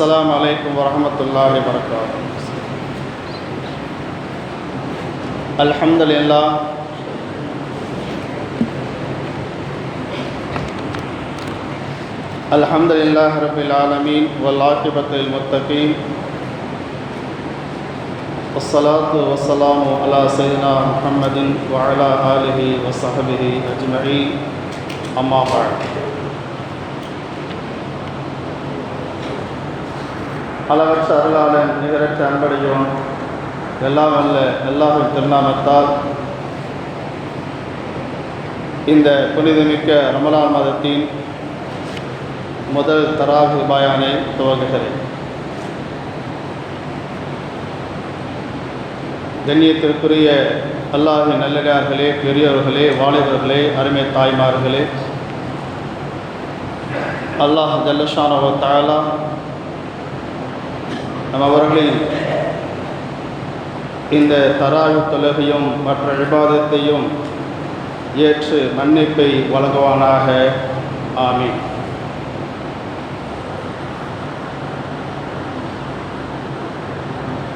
السلام عليكم ورحمة الله وبركاته الحمد لله الحمد لله رب العالمين والعاقبة للمتقين والصلاة والسلام على سيدنا محمد وعلى آله وصحبه أجمعين أما بعد۔ அளவற்ற அருளாளன் நிகரற்ற அன்படையோன் எல்லாம் அல்ல எல்லாரும் திருநாமத்தால். இந்த புனிதமிக்க ரமலான் மாதத்தின் முதல் தராகு பாயானை துவங்குகிறேன். கண்ணியத்திற்குரிய அல்லாஹின் நல்லடார்களே பெரியவர்களே வாலிபர்களே அருமை தாய்மார்களே அல்லாஹ் ஜல்லஷானவ தாலா நம் அவர்களில் இந்த தராயு தொலகையும் மற்ற விவாதத்தையும் ஏற்று மன்னிப்பை வழங்குவானாக. ஆமீன்.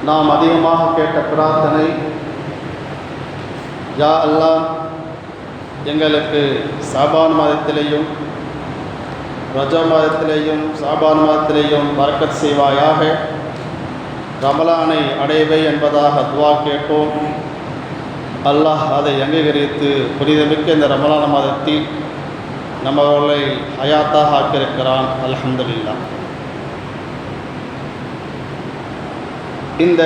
நாம் அதிகமாக கேட்ட பிரார்த்தனை யா அல்லா எங்களுக்கு சாபான் மாதத்திலேயும் ரஜா மாதத்திலேயும் சாபான் மாதத்திலேயும் வரக்கத் செய்வாயாக. ரமலானை அடைவை என்பதாக துவா கேட்போம் அல்லாஹ் அதை அங்கீகரித்து புனிதமிக்க இந்த ரமலான மாதத்தில் நம்மளை ஹயாத்தாக ஆக்கியிருக்கிறான். அல்ஹம்துலில்லா இந்த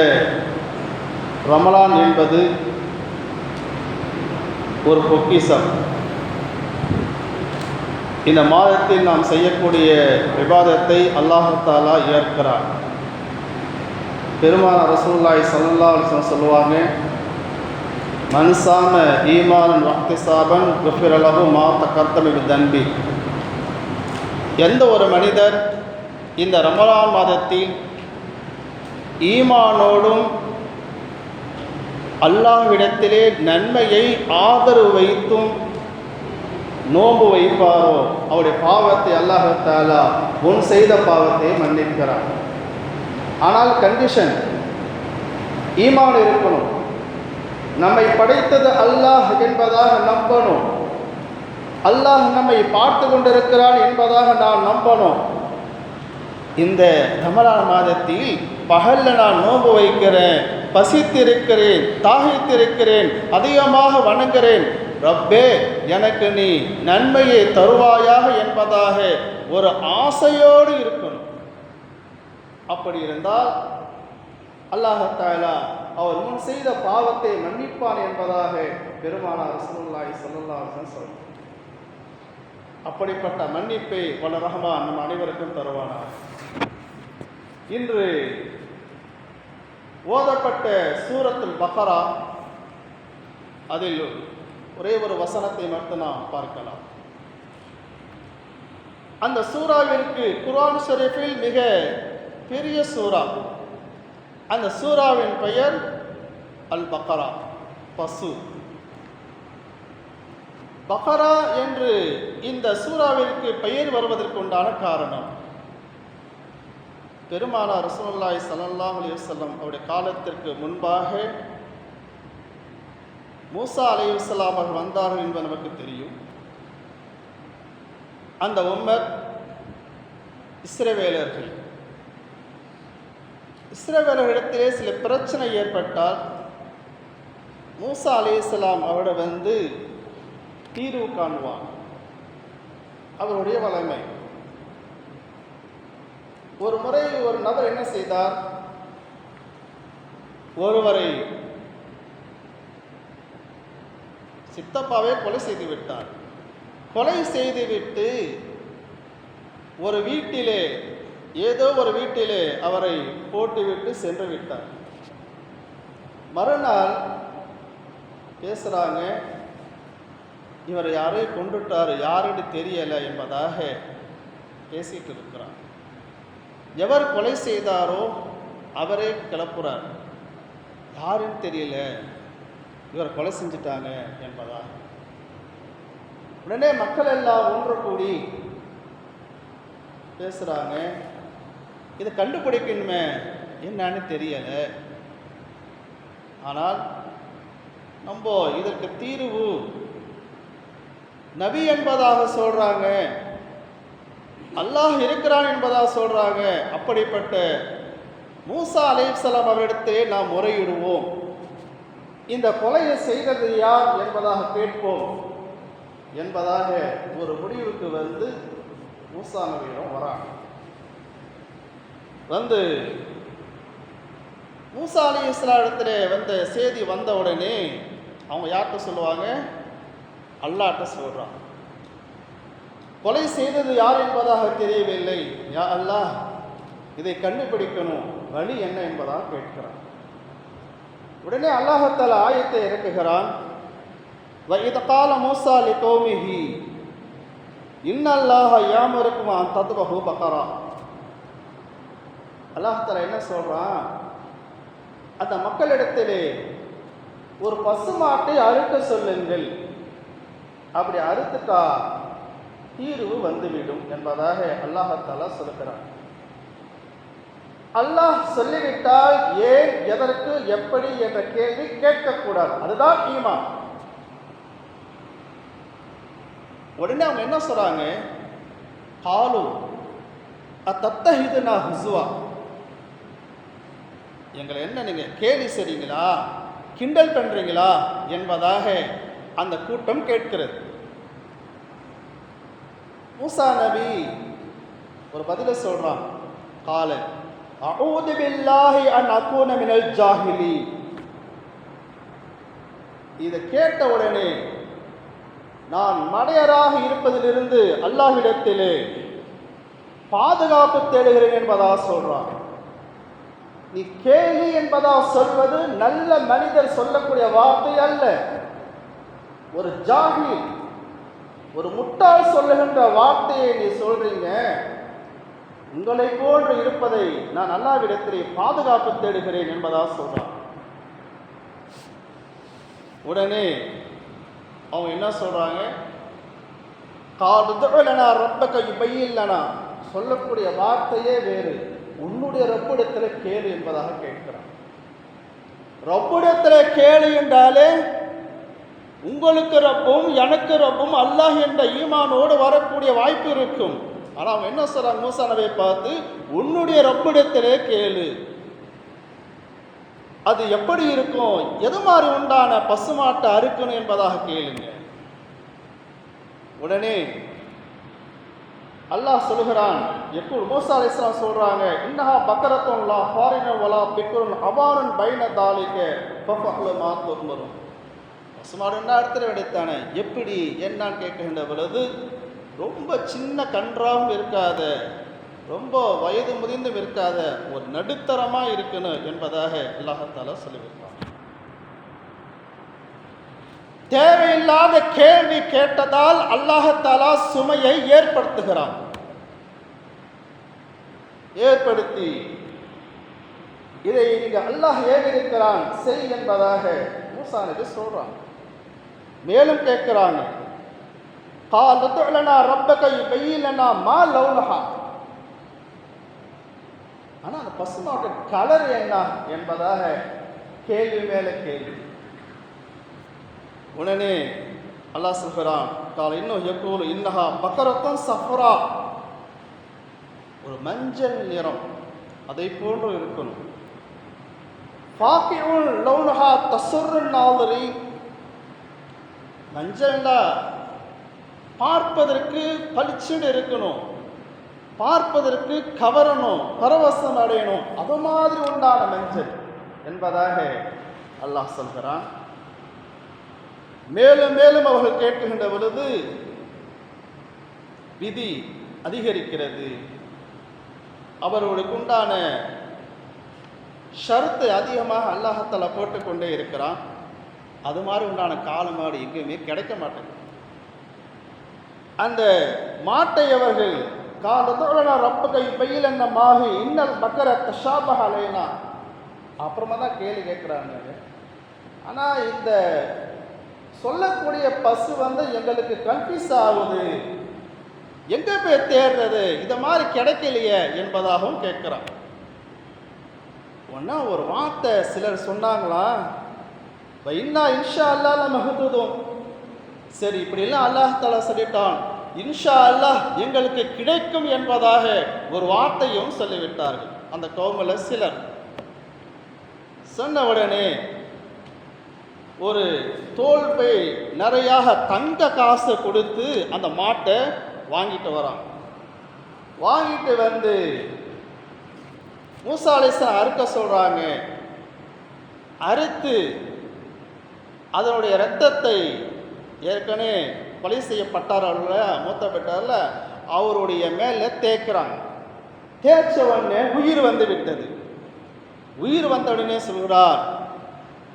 ரமலான் என்பது ஒரு பொக்கிசம் இந்த மாதத்தில் நாம் செய்யக்கூடிய விவாதத்தை அல்லாஹாலா ஏற்கிறான். பெருமான ரசூல்லாய் சல்லா அலிஸ்லாம் சொல்லுவாங்க மன்சாம ஈமான் வக்திசாபன் குஃபிரலகு மாத்த கர்த்தமிடு தன்பி. எந்த ஒரு மனிதர் இந்த ரமலான் மாதத்தில் ஈமானோடும் அல்லாஹ்விடத்திலே நன்மையை ஆதரவு வைத்தும் நோன்பு வைப்பாரோ அவருடைய பாவத்தை அல்லாஹத்தாலா உன் செய்த பாவத்தை மன்னிக்கிறார். ஆனால் கண்டிஷன் ஈமான் இருக்கணும். நம்மை படைத்தது அல்லாஹ் என்பதாக நம்பணும். அல்லாஹ் நம்மை பார்த்து கொண்டிருக்கிறான் என்பதாக நான் நம்பணும். இந்த ரமலான் மாதத்தில் பகல்ல நான் நோன்பு வைக்கிறேன் பசித்திருக்கிறேன் தாகித்திருக்கிறேன் அதிகமாக வணங்குகிறேன் ரப்பே எனக்கு நீ நன்மையை தருவாயாக என்பதாக ஒரு ஆசையோடு இருக்கணும். அப்படி இருந்தால் அல்லாஹாலா அவர் முன் செய்த பாவத்தை மன்னிப்பான் என்பதாக பெருமானார் ரசூலுல்லாஹி சொல்லல்லாசன் அலைஹி அப்படிப்பட்ட மன்னிப்பை வல்ல ரஹ்மான் நம் அனைவருக்கும் தருவானார் இன்று ஓதப்பட்ட சூரத்தில் பக்கரா அதில் ஒரே ஒரு வசனத்தை மட்டும் நாம் பார்க்கலாம். அந்த சூறாவிற்கு குர்ஆன் ஷரீஃபில் மிக பெரிய சூறா. அந்த சூறாவின் பெயர் அல் பக்கரா பசு. பக்ரா என்று இந்த சூறாவிற்கு பெயர் வருவதற்குண்டான காரணம். பெருமானார் ரசூல்லாய் ஸல்லல்லாஹு அலிவசல்லம் அவருடைய காலத்திற்கு முன்பாக மூசா அலிவசல்லாம் அவர்கள் வந்தார்கள் என்பது நமக்கு தெரியும். அந்த உம்மர் இஸ்ரேவேலர்கள் இஸ்ரவேலர்களிடத்திலே சில பிரச்சனை ஏற்பட்டால் மூசா அலைஹிஸ்ஸலாம் அவரை வந்து தீர்வு காணுவான் அவருடைய வளமை ஒரு முறை ஒரு நபர் என்ன செய்தார்? ஒருவரை சித்தப்பாவே கொலை செய்து விட்டார். கொலை செய்துவிட்டு ஒரு வீட்டிலே ஏதோ ஒரு வீட்டிலே அவரை போட்டுவிட்டு சென்று விட்டார் மறுநாள் பேசுகிறாங்க இவர் யாரையும் கொண்டுட்டார் யாருன்னு தெரியலை என்பதாக பேசிட்டு இருக்கிறார் எவர் கொலை செய்தாரோ அவரே கிளப்புறார். யாருன்னு தெரியல. இவர் கொலை செஞ்சிட்டாங்க என்பதா உடனே மக்கள் எல்லாம் ஒன்று கூடி பேசுகிறாங்க இதை கண்டுபிடிக்கணுமே என்னன்னு தெரியலை. ஆனால் நம்ம இதற்கு தீர்வு நபி என்பதாக சொல்றாங்க. அல்லாஹ் இருக்கிறான் என்பதாக சொல்றாங்க. அப்படிப்பட்ட மூசா அலைஹிஸ்ஸலாம் அவரிடத்திலே நாம் முறையிடுவோம். இந்த கொலையை செய்தது யார் என்பதாக கேட்போம். என்பதாக ஒரு முடிவுக்கு வந்து மூசா நபியிடம் வராங்க. வந்து மூசா அலி இஸ்லாடத்தில் வந்த செய்தி வந்த உடனே அவங்க யார்கிட்ட சொல்லுவாங்க? அல்லாட்ட சொல்கிறான் கொலை செய்தது யார் என்பதாக தெரியவில்லை. யா அல்லா இதை கண்டுபிடிக்கணும். வழி என்ன என்பதாக கேட்கிறான். உடனே அல்லாஹத்தால் ஆயத்தை இறக்குகிறான். இதகால மூசா லி கௌமிஹி இன்னல்லாஹ யாமருக்குமா தத்துவஹு பக்கரா அல்லாஹால என்ன சொல்றான்? அந்த மக்களிடத்திலே ஒரு பசுமாட்டை அறுக்க சொல்லுங்கள். அப்படி அறுத்துட்டா தீர்வு வந்துவிடும் என்பதாக அல்லாஹால சொல்லுகிறான். அல்லாஹ் சொல்லிவிட்டால் ஏன் எதற்கு எப்படி என்ற கேள்வி கேட்கக்கூடாது. அதுதான் ஈமான். உடனே அவங்க என்ன சொல்றாங்க? காலு அத்தத்தஹிதுனா ஹுசுவா எங்களை என்ன நீங்கள் கேலி செய்றீங்களா? கிண்டல் பண்ணுறீங்களா என்பதாக அந்த கூட்டம் கேட்கிறது. மூசா நபி ஒரு பதில சொல்றான். கால அஊது பில்லாஹி அன் அகூன மினல் ஜாஹிலி இதை கேட்ட உடனே நான் மடையராக இருப்பதிலிருந்து அல்லாஹ்விடத்திலே பாதுகாப்பு தேடுகிறேன் என்பதாக சொல்றான். நீ கேலி என்பதா சொல்வது நல்ல மனிதர் சொல்லக்கூடிய வார்த்தை அல்ல. ஒரு ஜாகி ஒரு முட்டாள் சொல்லுகின்ற வார்த்தையை நீ சொல்றீங்க உங்களை போன்று இருப்பதை நான் அல்லாவிடத்திலே பாதுகாப்பு தேடுகிறேன் என்பதா சொல்றான். உடனே அவங்க என்ன சொல்றாங்க? காடுதலனா ரப்பக்க பையில்லனா சொல்லக்கூடிய வார்த்தையே வேறு. உன்னுடைய ரப்பிடத்தில் கேளு என்பதாக கேட்கிறான். ரப்பிடத்தில் கேளு என்றாலே உங்களுக்கு ரப்பும் எனக்கு ரப்பும் அல்லாஹ் என்ற ஈமானோடு வரக்கூடிய வாய்ப்பு இருக்கும். ஆனால் அவன் என்ன சொல்றாங்க மூசானவை பார்த்து உன்னுடைய ரப்பிடத்திலே கேளு அது எப்படி இருக்கும்? எது மாதிரி உண்டான பசுமாட்டை அறுக்கணும் என்பதாக கேளுங்க. உடனே அல்லாஹ் சொல்லுகிறான் எப்போ மூசா அலிஸ்லாம் சொல்கிறாங்க இன்னஹா பக்கரத்தும் லா ஃபாரினர் வலா பிக்குரன் அபாரன் பைன தாலிக்க ஃபஃபஹ்ல மா துர்மரும் பசுமாடுன்னா இடத்துல எடுத்தானே எப்படி? என்னான்னு கேட்கின்ற பொழுது ரொம்ப சின்ன கன்றாவும் இருக்காத ரொம்ப வயது முதிர்ந்தும் இருக்காத ஒரு நடுத்தரமாக இருக்கணும் என்பதாக அல்லாஹால சொல்லியிருக்கான் தேவையில்லாத கேள்வி கேட்டதால் அல்லாஹத்தாலா சுமையை ஏற்படுத்துகிறான் ஏற்படுத்தி இதை நீங்க அல்லாஹ் ஏவிருக்கிறான் செய் என்பதாக மூசானுக்கு சொல்றான் மேலும் கேட்கிறாங்க قال ادع لنا ربك يبين لنا ما لونها ஆனா அந்த பசுமாட்டு கலர் என்ன என்பதாக கேள்வி மேல கேள்வி உடனே அல்லாஹ் சொல்கிறான் கால இன்னும் எப்போது? இன்னஹா பக்கரத்தம் சஃபரா. ஒரு மஞ்சள் நிறம் அதை போன்று இருக்கணும். பாக்கியுள் லௌனஹா தசுரு நாதரி. மஞ்சள்னா பார்ப்பதற்கு பளிச்சுன்னு இருக்கணும். பார்ப்பதற்கு கவரணும் பரவசம் அடையணும். அது மாதிரி உண்டான மஞ்சள் என்பதாக அல்லாஹ் சொல்கிறான். மேலும் மேலும் அவர்கள் கேட்கின்ற பொழுது விதி அதிகரிக்கிறது. அவர்களுக்கு உண்டான ஷருத்து அதிகமாக அல்லாஹத்தால போட்டுக்கொண்டே இருக்கிறான். அது மாதிரி உண்டான காலமாடு எங்கேயுமே கிடைக்க மாட்டேங்குது. அந்த மாட்டை அவர்கள் காலத்தோட ரப்ப கை பையில் என்ன மாகி இன்னல் பக்கர தஷாபக அலைனா? அப்புறமா தான் கேள்வி கேட்குறாங்க. ஆனால் இந்த சொல்லக்கூடிய பசு வந்து எங்களுக்கு கன்ஃபியூஸ் ஆகுது. எங்க போய் தேடுறது? இத மாதிரி கிடைக்கலையே என்பதாகவும் கேட்கிறான். ஒன்னா ஒரு வார்த்தை சிலர் சொன்னாங்களா? இன்னா இன்ஷா அல்லாஹ் மகதுதும் சரி இப்படிலாம் அல்லாஹ் தாலா சொல்லிட்டான். இன்ஷா அல்லாஹ் எங்களுக்கு கிடைக்கும் என்பதாக ஒரு வார்த்தையும் சொல்லிவிட்டார்கள். அந்த கவுமில் சிலர் சொன்ன உடனே ஒரு தோல்பை நிறையாக தங்க காசு கொடுத்து அந்த மாட்டை வாங்கிட்டு வரான். வாங்கிட்டு வந்து மூசாலேசன் அறுக்க சொல்கிறாங்க அறுத்து அதனுடைய இரத்தத்தை ஏற்கனவே கொலை செய்யப்பட்டார்ல மூத்த பெற்றார்ல அவருடைய மேலே தேய்க்கிறாங்க. தேய்ச்ச உடனே உயிர் வந்து விட்டது. உயிர் வந்த உடனே சொல்கிறார்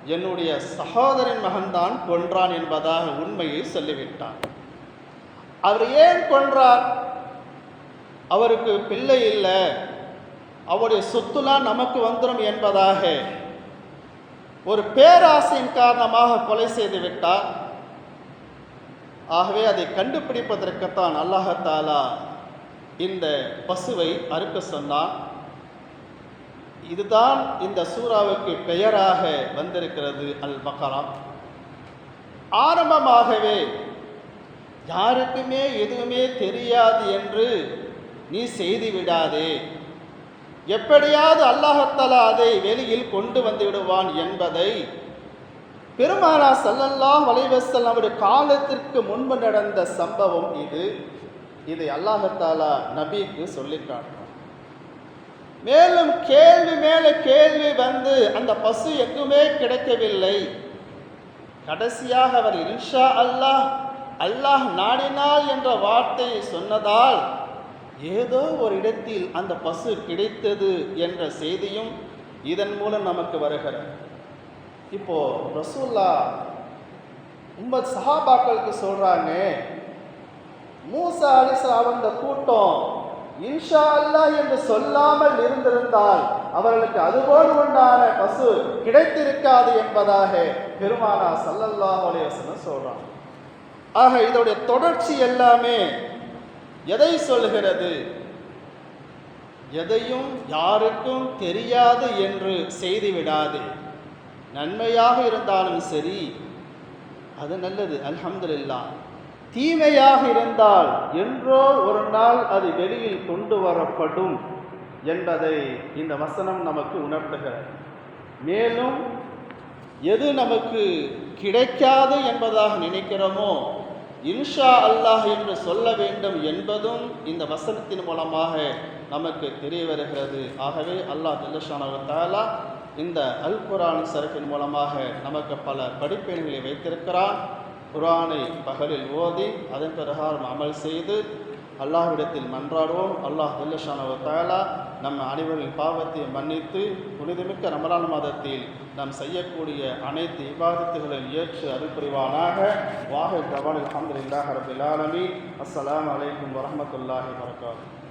என்னுடைய சகோதரின் மகன்தான் கொன்றான் என்பதாக உண்மையை சொல்லிவிட்டான். அவர் ஏன் கொன்றார்? அவருக்கு பிள்ளை இல்லை. அவருடைய சொத்துலாம் நமக்கு வந்துடும் என்பதாக ஒரு பேராசையின் காரணமாக கொலை செய்து விட்டார். ஆகவே அதை கண்டுபிடிப்பதற்குத்தான் அல்லாஹத்தாலா இந்த பசுவை அறுக்க சொன்னான். இதுதான் இந்த சூறாவுக்கு பெயராக வந்திருக்கிறது அல் பக்கரா ஆரம்பமாகவே யாருக்குமே எதுவுமே தெரியாது என்று நீ செய்து விடாதே. எப்படியாவது அல்லாஹத்தாலா அதை வெளியில் கொண்டு வந்து விடுவான் என்பதை பெருமானா சல்லல்லாஹ் வலைவசல் அவருடைய காலத்திற்கு முன்பு நடந்த சம்பவம் இது. இதை அல்லாஹத்தாலா நபிக்கு சொல்லிக்காட்டும் மேலும் கேள்வி மேல கேள்வி வந்து அந்த பசு எங்குமே கிடைக்கவில்லை. கடைசியாக அவர் இன்ஷா அல்லாஹ் அல்லாஹ் நாடினாள் என்ற வார்த்தையை சொன்னதால் ஏதோ ஒரு இடத்தில் அந்த பசு கிடைத்தது என்ற செய்தியும் இதன் மூலம் நமக்கு வருகிறது. இப்போ ரசூல்லா உங்கள் சஹாபாக்களுக்கு சொல்றாங்க மூசா அலிசா அந்த கூட்டம் இன்ஷா அல்லாஹ் என்று சொல்லாமல் இருந்திருந்தால் அவர்களுக்கு அதுபோல் உண்டான பசு கிடைத்திருக்காது என்பதாக பெருமானா சல்லல்லா அலைஹி சொல்றான். ஆக இதோடைய தொடர்ச்சி எல்லாமே எதை சொல்கிறது? எதையும் யாருக்கும் தெரியாது என்று செய்துவிடாது நன்மையாக இருந்தாலும் சரி அது நல்லது. அல்ஹம்துல்லா தீமையாக இருந்தால் என்றோ ஒரு நாள் அது வெளியில் கொண்டு வரப்படும் என்பதை இந்த வசனம் நமக்கு உணர்த்துகிறது. மேலும் எது நமக்கு கிடைக்காது என்பதாக நினைக்கிறோமோ இன்ஷா அல்லாஹ் என்று சொல்ல வேண்டும் என்பதும் இந்த வசனத்தின் மூலமாக நமக்கு தெரிய வருகிறது ஆகவே அல்லாஹ் ஜல்லஷானவத்தாலா இந்த அல் குரான் சரப்பின் மூலமாக நமக்கு பல படிப்பெண்களை வைத்திருக்கிறான். குரானை பகலில் ஓதி அதன் பிரகாரம் அமல் செய்து அல்லாஹ்விடத்தில் மன்றாடுவோம். அல்லாஹ் ஜல்லஷானவத்தாலா நம்ம அனைவரின் பாவத்தை மன்னித்து புனிதமிக்க ரமலான் மாதத்தில் நாம் செய்யக்கூடிய அனைத்து இபாதத்துகளையும் ஏற்று அருள்புரிவானாக. வாஹி ஜவான் அலமதுல்லாஹ் ரபில் ஆலமி அஸ்லாம் அலைக்கும் வரமத்துல்லாஹி வரகாத்து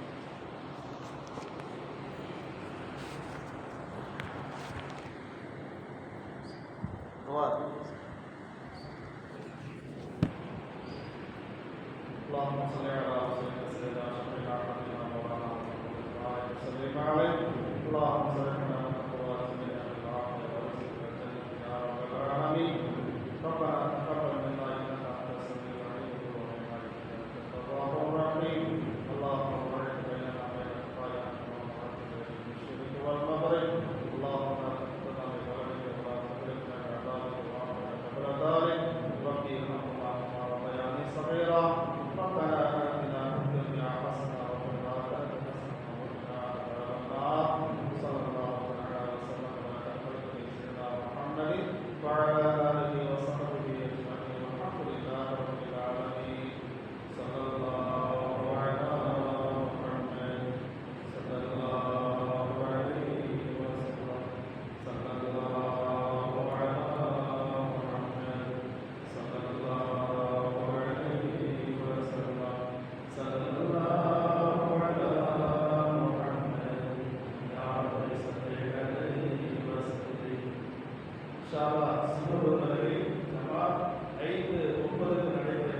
ஷாலா சிங்கப்பூர் நகரில் ஜமா ஐந்து ஒன்பதுக்கு நடைபெறும்